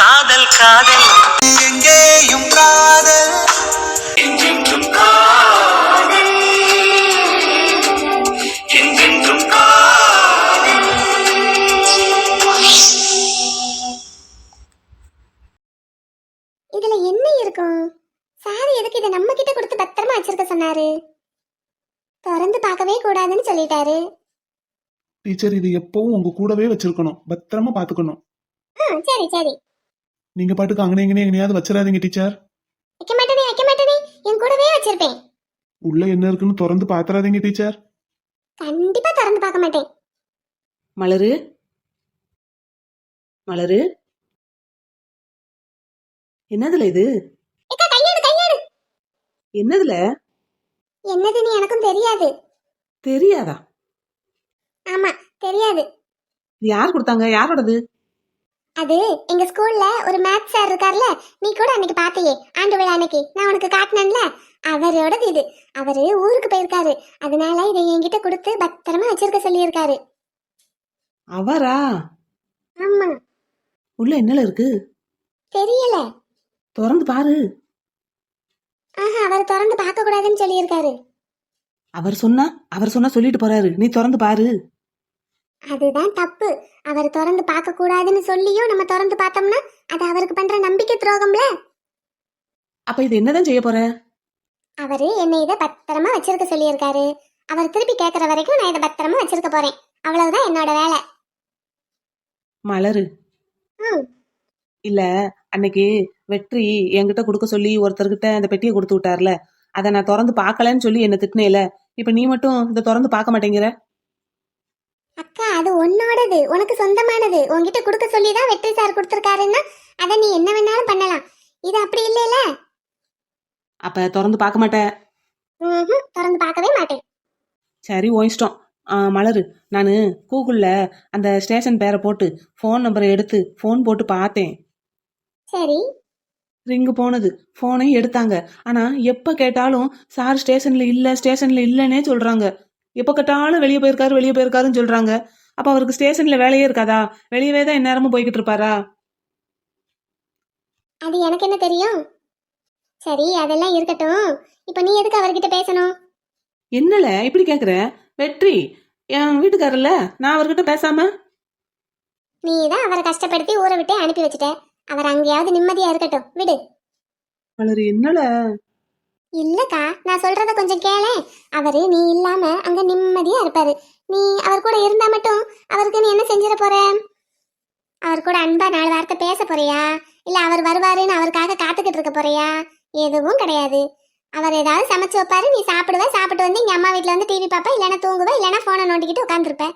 காதல் காதல். எங்கேயும் காதல். காதல். இதுல என்ன இருக்கும்? சார் எதுக்கு இதை நம்ம கிட்ட கொடுத்து பத்திரமா வச்சிருக்க சொன்னாரு? திறந்து பார்க்கவே கூடாதுன்னு சொல்லிட்டாரு. டீச்சர் இது எப்பவும் உங்க கூடவே வச்சிருக்கணும். பத்திரமா பாத்துக்கணும் ஆ சரி சரி. நீங்க பாட்டுக்கு அங்கனே இங்கனே எங்கனையாவது வச்சிடாதீங்க டீச்சர் வைக்க மாட்டேனே வைக்க மாட்டேனே என் கூடவே வச்சிருப்பேன். உள்ள என்ன இருக்குன்னு திறந்து பாத்துறாதீங்க டீச்சர் கண்டிப்பா திறந்து பார்க்க மாட்டேன். மலரு. மலரு. என்னதுல இது? ஏக்கா கையெடு கையெடு என்னதுல? என்னதுன்னு எனக்கும் தெரியாது. தெரியாதா? ஆமா தெரியாது. இது யார் கொடுத்தாங்க? யாரோடது? அது எங்க ஸ்கூல்ல ஒரு மேத்ஸ் சார் இருக்கார்ல நீ கூட அன்னைக்கு பாத்தியே ஆண்டு விழா அன்னைக்கு நான் உனக்கு காட்டினேன்ல. அவரோடது இது. அவரு ஊருக்கு போயிருக்காரு. அதனால இதை என்கிட்ட கொடுத்து பத்திரமா வச்சிருக்க சொல்லியிருக்காரு. அவரா? ஆமா. உள்ள என்னல இருக்கு? தெரியல. திறந்து பாரு. ஆஹா அவர் திறந்து பார்க்க கூடாதுன்னு சொல்லியிருக்காரு. அவர் சொன்னா அவர் சொன்னா சொல்லிட்டு போறாரு. நீ திறந்து பாரு. அதுதான் தப்பு. அவர் திறந்து பார்க்க கூடாதுன்னு சொல்லியும் நம்ம திறந்து பார்த்தோம்னா அது அவருக்கு பண்ற நம்பிக்கை துரோகம்ல. அப்ப இது என்னதான் செய்ய போற? அவரு என்னை இதை பத்திரமா வச்சிருக்க சொல்லியிருக்காரு. அவர் திருப்பி கேட்கற வரைக்கும் நான் இதை பத்திரமா வச்சிருக்க போறேன். அவ்வளவுதான் என்னோட வேலை. மலரு. ம். இல்ல அன்னைக்கு வெற்றி என்கிட்ட கொடுக்க சொல்லி ஒருத்தர்கிட்ட அந்த பெட்டியை கொடுத்து விட்டார்ல. அதை நான் திறந்து பார்க்கலன்னு சொல்லி என்ன திட்டினேல. இப்ப நீ மட்டும் இதை திறந்து பார்க்க மாட்டேங்கிற? அக்கா அது உன்னோடது. உனக்கு சொந்தமானது. உன்கிட்ட கொடுக்க சொல்லி தான் வெற்றி சார் கொடுத்துருக்காருன்னா அதை நீ என்ன வேணாலும் பண்ணலாம். இது அப்படி இல்லைல அப்ப திறந்து பார்க்க மாட்டேன் ம்ஹும், திறந்து பார்க்கவே மாட்டேன். சரி இஷ்டம். ஆ, மலரு. நான் கூகுளில் அந்த ஸ்டேஷன் பேரை போட்டு ஃபோன் நம்பரை எடுத்து ஃபோன் போட்டு பார்த்தேன். சரி. ரிங்கு போனது. ஃபோனையும் எடுத்தாங்க. ஆனால் எப்போ கேட்டாலும் சார் ஸ்டேஷனில் இல்லை ஸ்டேஷனில் இல்லைன்னே சொல்கிறாங்க எப்போ கேட்டாலும் வெளியே போயிருக்காரு வெளியே போயிருக்காருன்னு சொல்கிறாங்க அப்போ அவருக்கு ஸ்டேஷனில் வேலையே இருக்காதா? வெளியவே தான் எந்நேரமும் போய்கிட்டு இருப்பாரா? அது எனக்கு என்ன தெரியும்? சரி அதெல்லாம் இருக்கட்டும். இப்போ நீ எதுக்கு அவர்கிட்ட பேசணும்? என்னல? இப்படி கேட்குற வெற்றி என் வீட்டுக்காரர்ல நான் அவர்கிட்ட பேசாம? நீ தான் அவரை கஷ்டப்படுத்தி ஊரை விட்டே அனுப்பி வச்சுட்ட. அவர் அங்கேயாவது நிம்மதியா இருக்கட்டும். விடு. மலரு என்னல? இல்லக்கா நான் சொல்றத கொஞ்சம் கேளு. அவரு நீ இல்லாம அங்க நிம்மதியா இருப்பாரு. நீ அவர் கூட இருந்தா மட்டும் அவருக்கு நீ என்ன செஞ்சிட போற? அவர் கூட அன்பா நாலு வார்த்தை பேச போறியா? இல்ல அவர் வருவாருன்னு அவருக்காக காத்துக்கிட்டு இருக்க போறியா? எதுவும் கிடையாது. அவர் ஏதாவது சமைச்சு வைப்பாரு நீ சாப்பிடுவ சாப்பிட்டு வந்து இங்க அம்மா வீட்டுல வந்து டிவி பார்ப்ப இல்லைன்னா தூங்குவ இல்லைன்னா போனை நோண்டிக்கிட்டு உட்காந்துருப்ப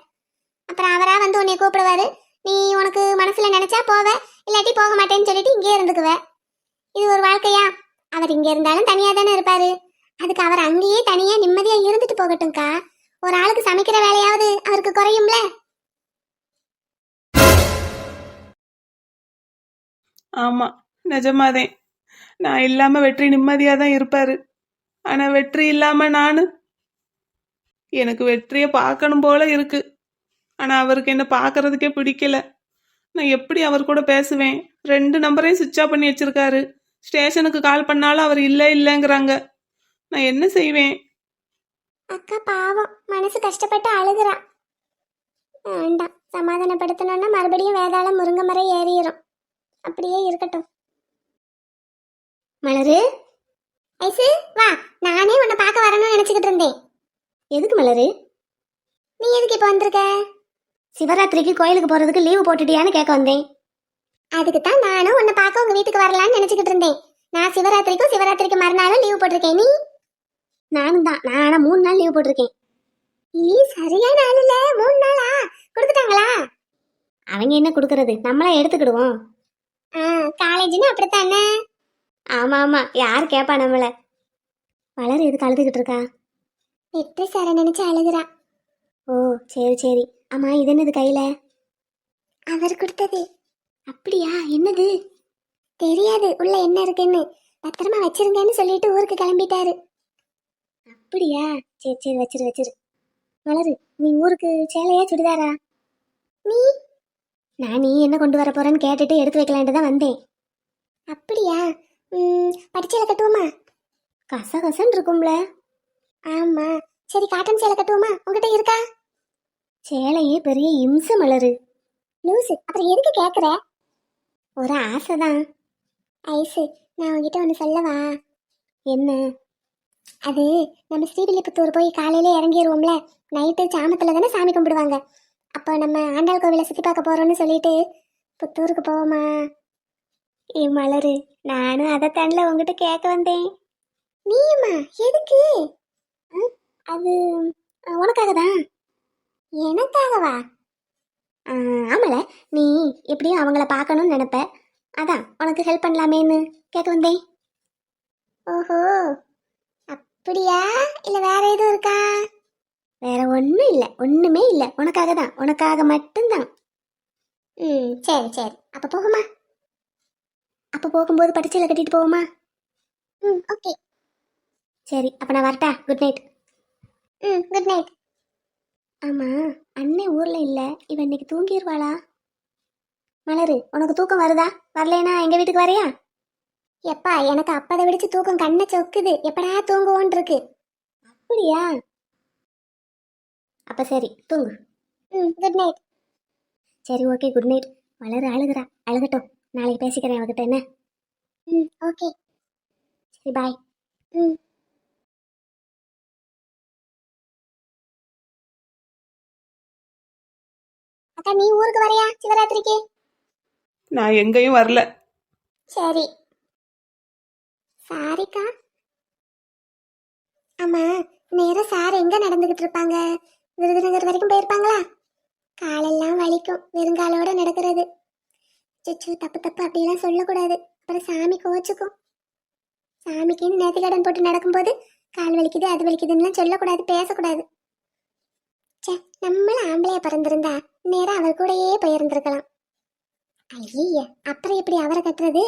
அப்புறம் அவரா வந்து உன்னை கூப்பிடுவாரு. நீ உனக்கு மனசுல நினைச்சா போவ இல்லாட்டி போக மாட்டேன்னு சொல்லிட்டு இங்கேயே இருந்துக்குவ. இது ஒரு வாழ்க்கையா? அவர் இங்க இருந்தாலும் தனியா தானே இருப்பாரு. அதுக்கு அவர் அங்கேயே தனியா நிம்மதியா இருந்துட்டு போகட்டும்க்கா. ஒரு ஆளுக்கு சமைக்கிற வேலையாவது அவருக்கு குறையும்ல? ஆமா நிஜமாதே. நான் இல்லாம வெற்றி நிம்மதியா தான் இருப்பாரு. ஆனா வெற்றி இல்லாம நானு? எனக்கு வெற்றியை பார்க்கணும் போல இருக்கு. ஆனா அவருக்கு என்ன பார்க்கறதுக்கே பிடிக்கல. நான் எப்படி அவர் கூட பேசுவேன்? ரெண்டு நம்பரையும் சுவிட்ச் ஆஃப் பண்ணி வச்சிருக்காரு. ஸ்டேஷனுக்கு கால் பண்ணாலும் அவர் இல்லை இல்லைங்கிறாங்க. நான் என்ன செய்வேன்? அக்கா பாவம் மனசு கஷ்டப்பட்டு அழுகுறா வேண்டாம் சமாதானப்படுத்தணும்னா மறுபடியும் வேதாளம் முருங்கை மரம் ஏறிடும் அப்படியே இருக்கட்டும். மலரு? ஐசு வா நானே உன்னை பார்க்க வரணும்னு நினச்சிக்கிட்டு இருந்தேன். எதுக்கு மலரு? நீ எதுக்கு இப்போ வந்திருக்க? சிவராத்திரிக்கு கோயிலுக்கு போகிறதுக்கு லீவு போட்டுட்டியான்னு கேட்க வந்தேன். அதுக்கு தான் நானும் உன்னை பார்க்க உங்க வீட்டுக்கு வரலான்னு நினைச்சுக்கிட்டு இருந்தேன். நான் சிவராத்திரிக்கும் சிவராத்திரிக்கு மறுநாளும் லீவ் போட்டிருக்கேன். நீ? நானும் தான். நான் ஆனா மூணு நாள் லீவ் போட்டிருக்கேன். ஈ சரியான ஆள் இல்ல மூணு நாளா? கொடுத்துட்டாங்களா? அவங்க என்ன கொடுக்கறது? நம்மளா எடுத்துக்கிடுவோம். ஆ காலேஜ்னு அப்படித்தானே? ஆமா ஆமா. யார் கேப்பா நம்மள? வளர் எதுக்கு அழுதுகிட்டு இருக்கா? வெற்றி சார நினைச்சு அழுகுறா. ஓ சரி சரி. ஆமா இது என்னது கையில? அவர் கொடுத்தது. அப்படியா? என்னது? தெரியாது. உள்ள என்ன இருக்குன்னு. பத்திரமா வச்சிருங்கன்னு சொல்லிட்டு ஊருக்கு கிளம்பிட்டாரு. அப்படியா? சரி சரி வச்சிரு வச்சிரு. மலரு நீ ஊருக்கு சேலையா சுடிதாரா? நீ? நான் நீ என்ன கொண்டு வர போறேன்னு கேட்டுட்டு எடுத்து வைக்கலான்ட்டு தான் வந்தேன். அப்படியா? படிச்சேல கட்டுவோமா? கச கசன் இருக்கும்ல. ஆமா. சரி காட்டன் சேலை கட்டுவோமா? உங்ககிட்ட இருக்கா? சேலையே பெரிய இம்ச மலரு லூசு அப்புறம் எதுக்கு கேக்குற? ஒரு ஆசை தான் ஐசு நான் உங்ககிட்ட ஒன்று சொல்லவா? என்ன? அது நம்ம ஸ்ரீவில்லிபுத்தூர் போய் காலையில இறங்கிடுவோம்ல நைட்டு சாமத்தில் தானே சாமி கும்பிடுவாங்க. அப்போ நம்ம ஆண்டாள் கோவிலை சுற்றி பார்க்க போகிறோம்னு சொல்லிட்டு புத்தூருக்கு போவோமா? ஏ மலரு நானும் அதை தண்ணில் உங்ககிட்ட கேட்க வந்தேன். நீயுமா? எதுக்கு? அது உனக்காக தான் எனக்காகவா? ஆமால. நீ எப்படியும் அவங்கள பார்க்கணும்னு நினப்ப. அதான் உனக்கு ஹெல்ப் பண்ணலாமேன்னு கேட்க வந்தேன். ஓஹோ. அப்படியா? இல்லை வேற எதுவும் இருக்கா? வேற ஒன்றும் இல்லை. ஒன்றுமே இல்லை. உனக்காக தான். உனக்காக மட்டும்தான். ம் சரி சரி. அப்போ போகுமா? அப்போ போகும்போது பட்டுச்சீலை கட்டிட்டு போகுமா? ம் ஓகே. சரி அப்போ நான் வரட்டா. குட் நைட் ம் குட் நைட் ஆமாம் அண்ணன் ஊரில் இல்லை. இவன் இன்னைக்கு தூங்கிடுவாளா மலரு உனக்கு தூக்கம் வருதா? வரலேனா எங்கள் வீட்டுக்கு வரையா? எப்பா எனக்கு அப்பதை விடிச்சு தூக்கம் கண்ணை சொக்குது. எப்படா தூங்குவோன் இருக்கு அப்படியா? அப்ப சரி தூங்கு. ம் குட் நைட் சரி ஓகே குட் நைட் மலர் அழுகுறா. அழுகட்டும். நாளைக்கு பேசிக்கிறேன் அவகிட்ட என்ன? ம் ஓகே சரி பாய் ம். அக்கா நீ ஊருக்கு வரையா? சிவராத்திரிக்கு? நான் எங்கேயும் வரல. சரி. சாரிக்கா. ஆமா நேரா சார் எங்க நடந்துகிட்டு இருப்பாங்க? விருதுநகர் வரைக்கும் போயிருப்பாங்களா? காலெல்லாம் வலிக்கும் வெறுங்காலோட நடக்கிறது. சுச்சு தப்பு தப்பு அப்படிலாம் சொல்லக்கூடாது. அப்புறம் சாமி கோச்சுக்கும். சாமிக்குன்னு நேர்த்திக்கடன் போட்டு நடக்கும்போது கால் வலிக்குது அது வலிக்குதுன்னுலாம் சொல்லக்கூடாது பேசக்கூடாது. ச்சே நம்மளும் ஆம்பளையா பிறந்திருந்தா நேரா அவர் கூடயே போயிருந்திருக்கலாம். ஐய அப்புறம் எப்படி அவரை கட்டுறது?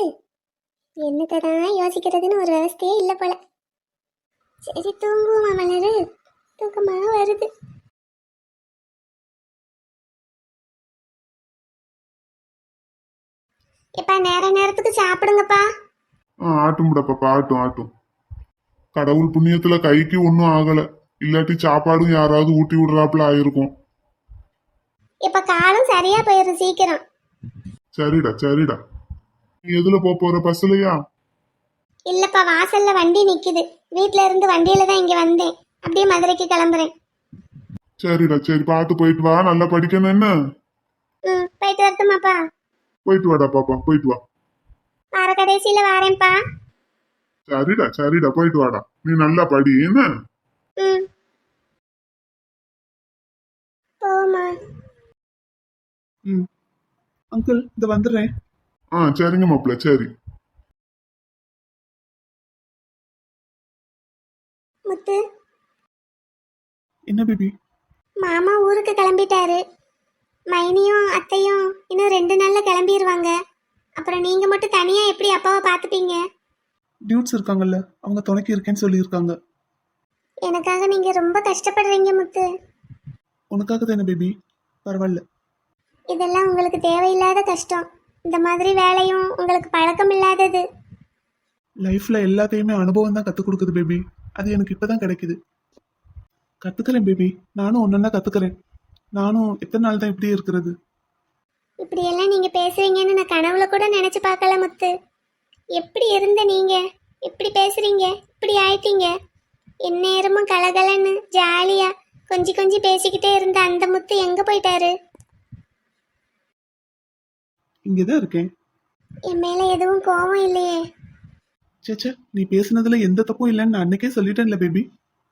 என்னத்தை தான் யோசிக்கிறதுன்னு ஒரு விவஸ்தையே இல்லை போல. சரி தூங்குவோமா மலரு? தூக்கமாக வருது. இப்ப நேர நேரத்துக்கு சாப்பிடுங்கப்பா. ஆ ஆட்டும் பாப்பா ஆட்டும் ஆட்டும். கடவுள் புண்ணியத்துல கைக்கு ஒன்றும் ஆகல. இல்லாட்டி சாப்பாடும் யாராவது ஊட்டி விடுறாப்புல ஆயிருக்கும். இப்ப காலம் சரியா போயிடும் சீக்கிரம். சரிடா சரிடா. நீ எதுல போப் போற பஸ்லயா இல்லப்பா வாசல்ல வண்டி நிக்குது. வீட்ல இருந்து வண்டியில தான் இங்க வந்தேன். அப்படியே மதுரைக்கு கிளம்புறேன். சரிடா சரி பார்த்து போயிட்டு வா. நல்லா படிக்கணும் என்ன? ம் போயிட்டு வரட்டுமாப்பா? போயிட்டு வாடா பாப்பா போயிட்டு வா. வார கடைசியில வாரேன்ப்பா. சரிடா சரிடா. போயிட்டு வாடா. நீ நல்லா படி என்ன ம் போமா ம். அங்கிள் இந்த வந்துடுறேன். ஆ சரிங்க மாப்பிள்ள சரி. முத்து. என்ன பேபி மாமா ஊருக்கு கிளம்பிட்டாரு. மைனியும் அத்தையும் இன்னும் ரெண்டு நாள்ல கிளம்பிடுவாங்க அப்புறம் நீங்க மட்டும் தனியா எப்படி அப்பாவை பார்த்துப்பீங்க? டியூட்ஸ் இருக்காங்கல்ல அவங்க துணைக்கு இருக்கேன்னு சொல்லியிருக்காங்க. எனக்காக நீங்க ரொம்ப கஷ்டப்படுறீங்க முத்து. உனக்காக தானே பேபி பரவாயில்ல. இதெல்லாம் உங்களுக்கு தேவையில்லாத கஷ்டம். இந்த மாதிரி வேலையும் உங்களுக்கு பழக்கம் இல்லாதது. லைஃப்ல எல்லாத்தையுமே அனுபவம் தான் கற்றுக் கொடுக்குது பேபி அது எனக்கு இப்பதான் கிடைக்குது. கத்துக்கிறேன் பேபி நானும் ஒன்னொன்னா கத்துக்கிறேன். நானும் எத்தனை நாள் தான் இப்படியே இருக்கிறது? இப்படியெல்லாம் நீங்க பேசுவீங்கன்னு நான் கனவுல கூட நினைச்சு பார்க்கல முத்து. எப்படி இருந்த நீங்க? எப்படி பேசுறீங்க? இப்படி ஆயிட்டீங்க? எந்நேரமும் கலகலன்னு ஜாலியா கொஞ்சி கொஞ்சி பேசிக்கிட்டே இருந்த அந்த முத்து எங்க போயிட்டாரு? இங்கதான் இருக்கேன். என் மேல எதுவும் கோவம் இல்லையே. சேச்சே நீ பேசுனதுல எந்த தப்பும் இல்லைன்னு நான் அன்னைக்கே சொல்லிட்டேன்ல பேபி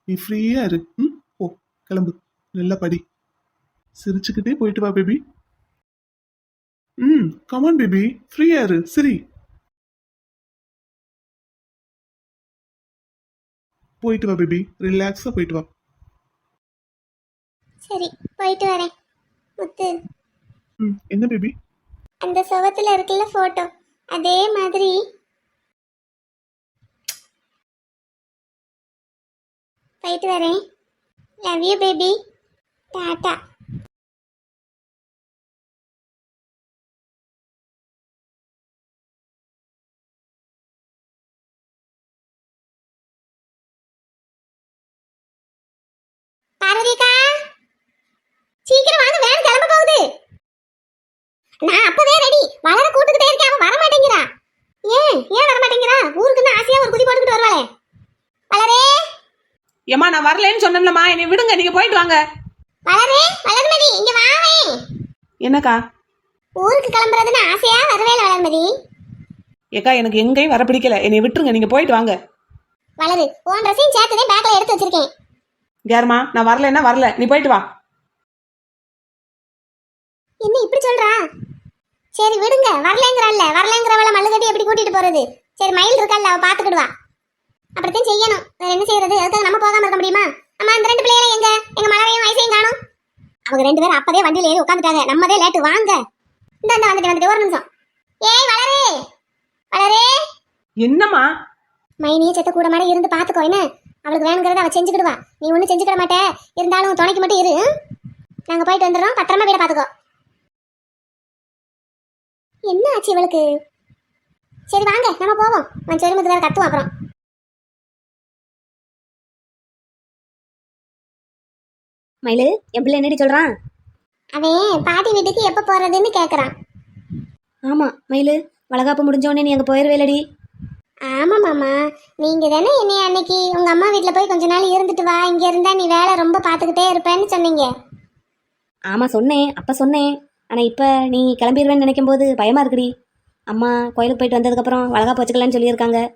நீ ஃப்ரீயா இரு. ம்? போ கிளம்பு. நல்லா படி. சிரிச்சுக்கிட்டே போயிட்டு வா பேபி ம் கமான் பேபி ஃப்ரீயா இரு. சரி. போயிட்டு வா பேபி ரிலாக்ஸா போயிட்டு வா. சரி போயிட்டு வரேன். முத்து. ம் என்ன பேபி அந்த சுவத்துல இருக்குல்ல போட்டோ அதே மாதிரி. போயிட்டு வரேன். லவ் யூ பேபி டாட்டா பார்வதிக்கா? நான் அப்பவே ரெடி வளர கூட்டுக்கிட்டே இருக்கேன் அவன் வர மாட்டேங்கிறா ஏன்? ஏன் வர மாட்டேங்கிறா ஊருக்குன்னு ஆசையா ஒரு குதி போட்டுக்கிட்டு வருவாளே. வளரே. ஏம்மா நான் வரலன்னு சொன்னேன்லம்மா. என்னை விடுங்க நீங்க போயிட்டு வாங்க. வளரே வளர்மதி இங்க வாவே என்னக்கா? ஊருக்கு கிளம்புறதுன்னு ஆசையா வரவே வளர்மதி. ஏக்கா எனக்கு எங்கேயும் வர பிடிக்கல. என்னை விட்டுருங்க நீங்க போயிட்டு வாங்க. வளரு உன் ட்ரெஸ்ஸையும் சேர்த்துதே பேக்ல எடுத்து வச்சிருக்கேன். கேர்மா நான் வரலன்னா வரல. நீ போயிட்டு வா. என்ன இப்படி சொல்றா? சரி விடுங்க. வரலங்கிறல்ல வரலங்கிறவள மல்லுகட்டி எப்படி கூட்டிட்டு போறது? சரி மயில் இருக்கல்ல அவ பாத்துக்கிடுவா அப்படித்தான் செய்யணும். வேற என்ன செய்யறது? அதுக்காக நம்ம போகாம இருக்க முடியுமா? அம்மா அந்த ரெண்டு பிள்ளைகளும் எங்க? எங்க மலரையும் வயசையும் காணும். அவங்க ரெண்டு பேரும் அப்பதே வண்டியில ஏறி உட்காந்துட்டாங்க நம்மதே லேட்டு வாங்க. இந்த இந்த வந்துட்டு வந்துட்டு ஒரு நிமிஷம். ஏய் வளரே வளரே என்னம்மா? மைனியே செத்த கூட மாட இருந்து பாத்துக்கோ என்ன? அவளுக்கு வேணுங்கிறத அவ செஞ்சுக்கிடுவா. நீ ஒன்றும் செஞ்சுக்கிட மாட்டே. இருந்தாலும் துணைக்கு மட்டும் இரு. ம்? நாங்க போயிட்டு வந்துடுறோம். பத்திரமா வீட பாத்துக்கோ என்ன ஆச்சு இவளுக்கு? சரி வாங்க நம்ம போவோம். அவன் செருமத்து வேற கத்துவான் அப்புறம். மயிலு என் பிள்ளை என்னடி சொல்றான்? அவன் பாட்டி வீட்டுக்கு எப்ப போறதுன்னு கேக்குறான். ஆமா மயிலு வளகாப்பு முடிஞ்ச உடனே நீ அங்க போயிருவேலடி. ஆமா மாமா. நீங்க தானே என்னை அன்னைக்கு உங்க அம்மா வீட்ல போய் கொஞ்ச நாள் இருந்துட்டு வா. இங்க இருந்தா நீ வேலை ரொம்ப பாத்துக்கிட்டே இருப்பேன்னு சொன்னீங்க. ஆமா சொன்னேன் அப்ப சொன்னேன். ஆனா இப்ப நீ கிளம்பிடுவேன்னு நினைக்கும் போது பயமா இருக்குடி. அம்மா கோயிலுக்கு போயிட்டு வந்ததுக்கப்புறம் வளகாப்பு வச்சுக்கலான்னு சொல்லியிருக்காங்க.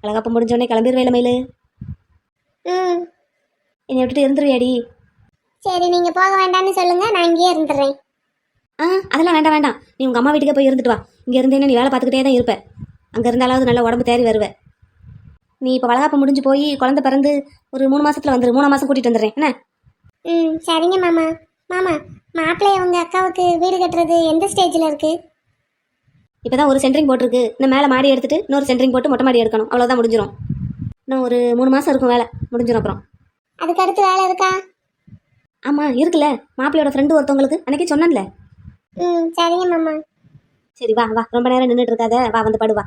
வளகாப்பு முடிஞ்ச உடனே கிளம்பிடுவேல மயிலு? ம். என்னை விட்டுட்டு இருந்துருவியாடி? சரி நீங்க போக வேண்டாம்னு சொல்லுங்க நான் இங்கேயே இருந்துடுறேன். ஆ அதெல்லாம் வேண்டாம் வேண்டாம். நீ உங்க அம்மா வீட்டுக்கே போய் இருந்துட்டு வா. இங்க இருந்தேன்னா நீ வேலை பார்த்துக்கிட்டே தான் இருப்ப. அங்க இருந்தாலாவது நல்ல உடம்பு தேறி வருவ. நீ இப்போ வளகாப்பு முடிஞ்சு போய் குழந்தை பிறந்து ஒரு மூணு மாசத்துல வந்துரு. மூணு மாசம் கூட்டிட்டு வந்துடுறேன். என்ன? ம் சரிங்க மாமா. மாமா மாப்பிள்ளை உங்க அக்காவுக்கு வீடு கட்டுறது எந்த ஸ்டேஜில் இருக்கு? இப்பதான் ஒரு சென்ட்ரிங் போட்டிருக்கு. இன்னும் மேலே மாடி எடுத்துட்டு இன்னொரு சென்ட்ரிங் போட்டு மொட்டை மாடி எடுக்கணும். அவ்வளோதான் முடிஞ்சிடும் இன்னும் ஒரு மூணு மாசம் இருக்கும் வேலை. முடிஞ்சிடும் அப்புறம். அதுக்கு அடுத்து வேலை இருக்கா? ஆமா இருக்குல்ல. மாப்பிள்ளையோட ஃப்ரெண்டு ஒருத்தவங்களுக்கு. அன்னைக்கு சொன்னேன்ல. ம் சரிங்க மாமா. சரி வா வா. ரொம்ப நேரம் நின்றுட்டு இருக்காத. வா வந்து படு வா.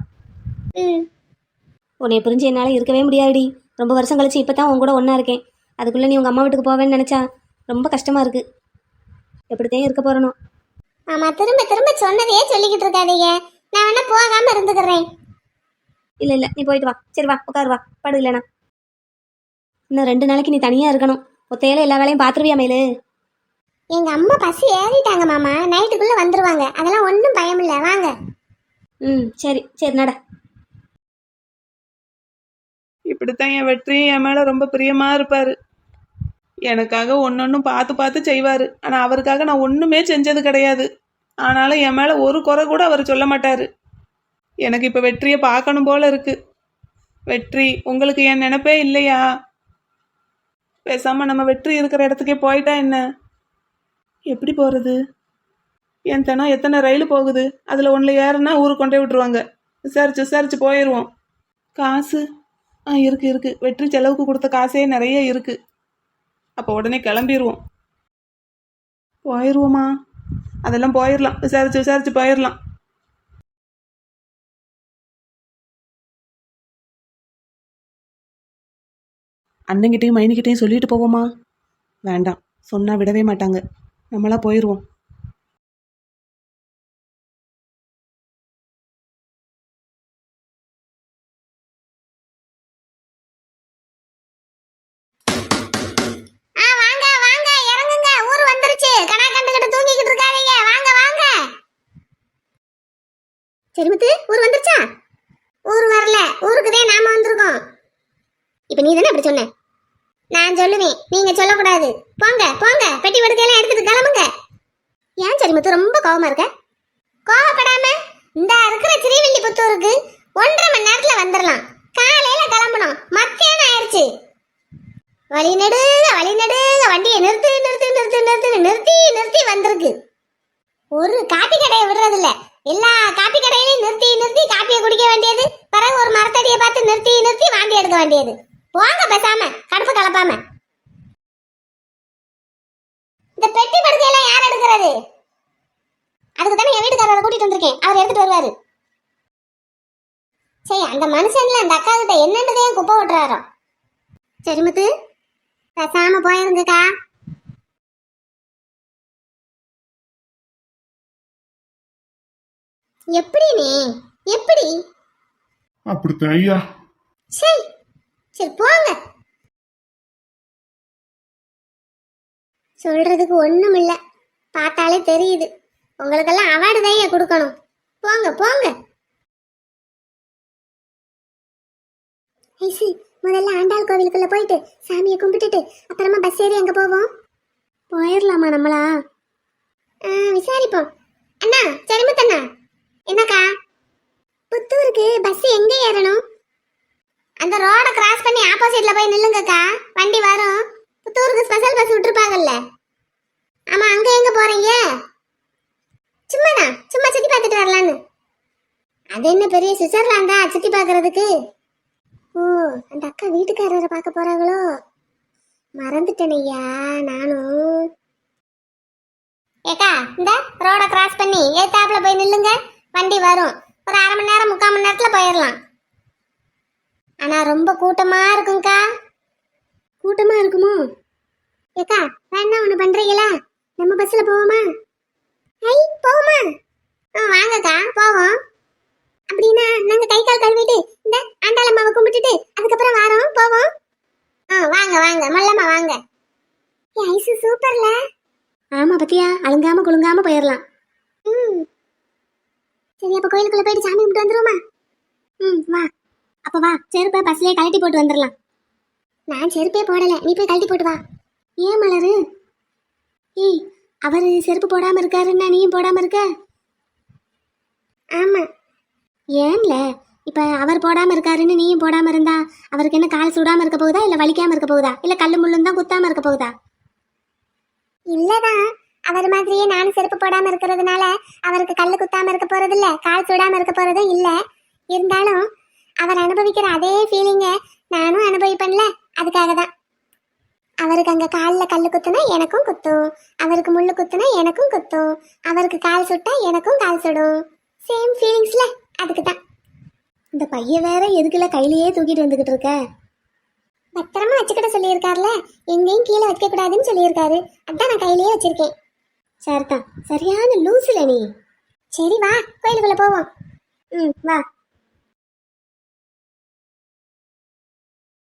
ம். உன்னை பிரிஞ்சு என்னால் இருக்கவே முடியாதுடி. ரொம்ப வருஷம் கழிச்சு இப்போ தான் உன் கூட ஒன்றா இருக்கேன். அதுக்குள்ளே நீ உங்கள் அம்மா வீட்டுக்கு போவேன்னு நினச்சா ரொம்ப கஷ்டமாக இருக்குது எப்படித்தான் இருக்க போகிறனோ மாமா திரும்ப திரும்ப சொன்னதையே சொல்லிக்கிட்டு இருக்காதீங்க. நான் வேணா போகாம இருந்துக்கிறேன். இல்லை இல்லை நீ போயிட்டு வா. சரி வா உட்காரு வா. படு இல்லைனா இன்னும் ரெண்டு நாளைக்கு நீ தனியாக இருக்கணும். ஒத்தையில எல்லா வேலையும் பார்த்துருவியா மயிலு எங்க அம்மா பசி ஏறிட்டாங்க மாமா. நைட்டுக்குள்ள வந்துருவாங்க. அதெல்லாம் ஒன்றும் பயம் இல்லை. வாங்க. ம் சரி சரி நட. இப்படித்தான் என் வெற்றி என் மேல ரொம்ப பிரியமா இருப்பாரு. எனக்காக ஒன்னொன்னும் பார்த்து பார்த்து செய்வார். ஆனால் அவருக்காக நான் ஒன்றுமே செஞ்சது கிடையாது. ஆனாலும் என் மேலே ஒரு குறை கூட அவர் சொல்ல மாட்டார். எனக்கு இப்போ வெற்றியை பார்க்கணும் போல இருக்கு. வெற்றி உங்களுக்கு என் நினப்பே இல்லையா? பேசாமல் நம்ம வெற்றி இருக்கிற இடத்துக்கே போயிட்டா என்ன? எப்படி போகிறது என் தினம் எத்தனை ரயில் போகுது? அதில் ஒன்றில் ஏறுனா ஊருக்கு கொண்டே விட்டுருவாங்க. விசாரிச்சு விசாரிச்சு போயிடுவோம் காசு? ஆ இருக்குது இருக்குது வெற்றி செலவுக்கு கொடுத்த காசே நிறைய இருக்குது அப்போ உடனே கிளம்பிடுவோம் போயிடுவோமா அதெல்லாம் போயிடலாம் விசாரிச்சு விசாரிச்சு போயிடலாம் அண்ணங்கிட்டையும் மைனிக்கிட்டையும் சொல்லிட்டு போவோமா? வேண்டாம். சொன்னா விடவே மாட்டாங்க. நம்மளா போயிடுவோம் ஆ வாங்க வாங்க இறங்குங்க ஊர் வந்துருச்சு கணா கண்டுகிட்டு தூங்கிக்கிட்டு இருக்காதீங்க வாங்க வாங்க செருமுத்து ஊர் வந்துருச்சா ஊர் வரல ஊருக்கு தான் நாம வந்திருக்கோம் இப்போ நீ தானே அப்படி சொன்ன நான் சொல்லுவேன் நீங்க சொல்லக்கூடாது போங்க போங்க பெட்டி படுக்கையெல்லாம் எடுத்துட்டு கிளம்புங்க ஏன் சரிமுத்து ரொம்ப கோவமா இருக்க கோவப்படாம இந்த இருக்கிற ஸ்ரீவில்லிபுத்தூருக்கு ஒன்றரை மணி நேரத்துல வந்துடலாம் காலையில கிளம்பணும். மத்தியானம் ஆயிடுச்சு வழி நெடுக வழி நெடுக வண்டியை நிறுத்து நிறுத்து நிறுத்து நிறுத்து நிறுத்தி நிறுத்தி வந்திருக்கு. ஒரு காப்பி கடையை விடுறது இல்ல எல்லா காப்பி கடையிலையும் நிறுத்தி நிறுத்தி காப்பியை குடிக்க வேண்டியது. பிறகு ஒரு மரத்தடியை பார்த்து நிறுத்தி நிறுத்தி வாண்டி எடுக்க வேண்டியது. போங்க பேசாம கடுப்பு கலப்பாம. இந்த பெட்டி படுக்கையெல்லாம் யார் எடுக்கிறது? அதுக்கு தானே என் வீட்டுக்காரரை கூட்டிட்டு வந்திருக்கேன். அவர் எடுத்துட்டு வருவாரு. சரி அந்த மனுஷன்ல அந்த அக்கா கிட்ட என்னன்றதையும் குப்பை ஓட்டுறாரோ? சரி முத்து. பேசாம போயிருந்துக்கா எப்படி நீ? எப்படி? அப்படித்தான் ஐயா. சரி சரி போங்க. சொல்றதுக்கு ஒண்ணும் இல்ல பார்த்தாலே தெரியுது. உங்களுக்கெல்லாம் அவார்டு தான் கொடுக்கணும். போங்க போங்க. ஐசி முதல்ல ஆண்டாள் கோவிலுக்குள்ள போயிட்டு சாமியை கும்பிட்டுட்டு அப்புறமா பஸ் ஏறி அங்க போவோம். போயிடலாமா நம்மளா? ஆ, விசாரிப்போம். அண்ணா சரிமுத்தண்ணா என்னக்கா? புத்தூருக்கு பஸ் எங்க ஏறணும்? அந்த ரோட கிராஸ் பண்ணி ஆப்போசிட்ல போய் நில்லுங்கக்கா. வண்டி வரும். புத்தூருக்கு ஸ்பெஷல் பஸ் விட்டுருப்பாங்கல்ல. ஆமா அங்க எங்க போறீங்க? சும்மாடா சும்மா சுத்தி பார்த்துட்டு வரலான்னு. அது என்ன பெரிய சுவிட்சர்லாந்தா சுத்தி பார்க்கறதுக்கு? ஓ அந்த அக்கா வீட்டுக்காரரை பார்க்க போறாங்களோ? மறந்துட்டேனையா நானும் ஏக்கா இந்த ரோடை கிராஸ் பண்ணி ஏத்தாப்புல போய் நில்லுங்க. வண்டி வரும். ஒரு அரை மணி நேரம் முக்கால் மணி நேரத்தில் போயிடலாம் ஆனால் ரொம்ப கூட்டமாக இருக்கும்க்கா. கூட்டமாக இருக்குமோ? ஏக்கா வேணா ஒன்று பண்ணுறீங்களா நம்ம பஸ்ஸில் போவோமா? ஐ போவோமா ஆ வாங்கக்கா போவோம். அப்படின்னா நாங்க கை கால் கழுவிட்டு இந்த ஆண்டாளம்மாவை கும்பிட்டுட்டு அதுக்கப்புறம் வரோம் போவோம். ஆ வாங்க வாங்க மல்லம்மா வாங்க. ஐசு சூப்பர்ல. ஆமா பத்தியா? அழுங்காம குலுங்காம போயிடலாம் ம். சரி அப்ப கோயிலுக்குள்ள போயிட்டு சாமி கும்பிட்டு வந்துருவோமா? ம் வா. அப்ப வா செருப்பை பஸ்லயே கழட்டி போட்டு வந்துடலாம் நான் செருப்பே போடல நீ போய் கழட்டி போட்டு வா. ஏன் மலரு? ஏய் அவர் செருப்பு போடாமல் இருக்காருன்னா நீயும் போடாம இருக்க? ஆமாம் ஏன்ல? இப்போ அவர் போடாமல் இருக்காருன்னு நீயும் போடாமல் இருந்தா அவருக்கு என்ன கால் சுடாமல் இருக்க போகுதா? இல்லை வலிக்காமல் இருக்க போகுதா? இல்லை கல் முள்ளும் தான் குத்தாமல் இருக்க போகுதா? இல்லைதான். அவர் மாதிரியே நானும் செருப்பு போடாமல் இருக்கிறதுனால அவருக்கு கல் குத்தாம இருக்க போகிறதில்ல கால் சுடாம இருக்க போகிறதும் இல்லை. இருந்தாலும் அவர் அனுபவிக்கிற அதே ஃபீலிங்கை நானும் அனுபவிப்பேன்ல. அதுக்காக தான் அவருக்கு அங்கே காலில் கல் குத்துனா எனக்கும் குத்தும். அவருக்கு முள்ளு குத்துனா எனக்கும் குத்தும். அவருக்கு கால் சுட்டா எனக்கும் கால் சுடும். சேம் ஃபீலிங்ஸில் அதுக்கு தான் இந்த பையன் வேற எதுக்குல கையிலேயே தூக்கிட்டு வந்துக்கிட்டு இருக்க? பத்திரமா வச்சுக்கிட சொல்லியிருக்காருல. எங்கேயும் கீழே வைக்க கூடாதுன்னு சொல்லியிருக்காரு. அதான் நான் கையிலேயே வச்சிருக்கேன். சரிதான். சரியான லூசுல நீ. சரி வா கோயிலுக்குள்ளே போவோம். ம் வா.